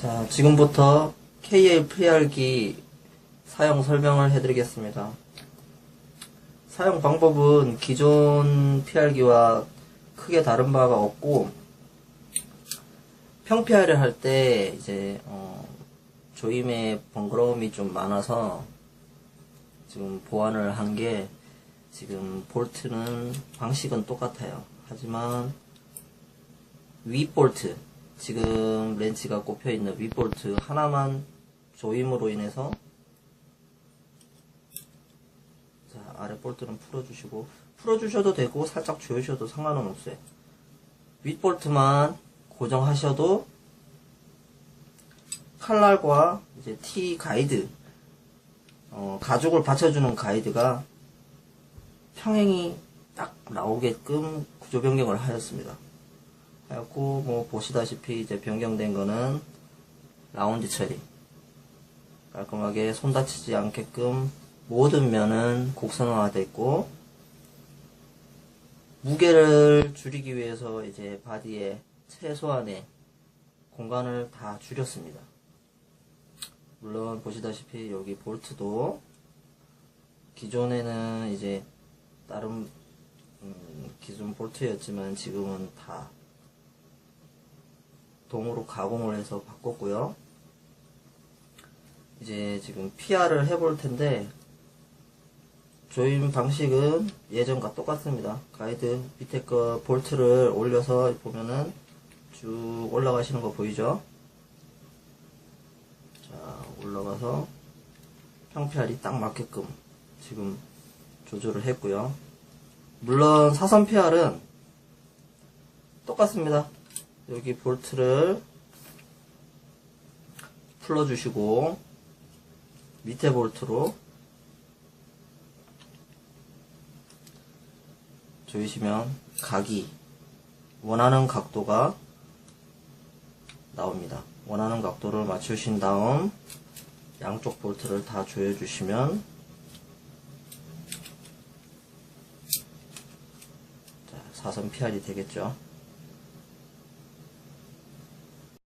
자, 지금부터 KL PR기 사용 설명을 해드리겠습니다. 사용 방법은 기존 PR기와 크게 다른 바가 없고, 평PR을 할 때 이제, 어, 조임의 번거로움이 좀 많아서 지금 보완을 한 게, 지금 볼트는 방식은 똑같아요. 하지만, 윗볼트, 지금 렌치가 꼽혀 있는 윗볼트 하나만 조임으로 인해서 자, 아래 볼트는 풀어주시고 풀어주셔도 되고 살짝 조여셔도 상관은 없어요. 윗볼트만 고정하셔도 칼날과 이제 T 가이드 어, 가죽을 받쳐주는 가이드가 평행이 딱 나오게끔 구조 변경을 하였습니다. 해갖고 뭐 보시다시피 이제 변경된 거는 라운지 처리 깔끔하게 손 다치지 않게끔 모든 면은 곡선화됐고 무게를 줄이기 위해서 이제 바디에 최소한의 공간을 다 줄였습니다. 물론 보시다시피 여기 볼트도 기존에는 이제 다른 음, 기존 볼트였지만 지금은 다 동으로 가공을 해서 바꿨고요. 이제 지금 PR을 해볼 텐데 조임 방식은 예전과 똑같습니다. 가이드 밑에 거 볼트를 올려서 보면은 쭉 올라가시는 거 보이죠? 자, 올라가서 평PR이 딱 맞게끔 지금 조절을 했고요. 물론 사선 PR은 똑같습니다. 여기 볼트를 풀어주시고 밑에 볼트로 조이시면 각이 원하는 각도가 나옵니다. 원하는 각도를 맞추신 다음 양쪽 볼트를 다 조여주시면 자, 사선 PR이 되겠죠.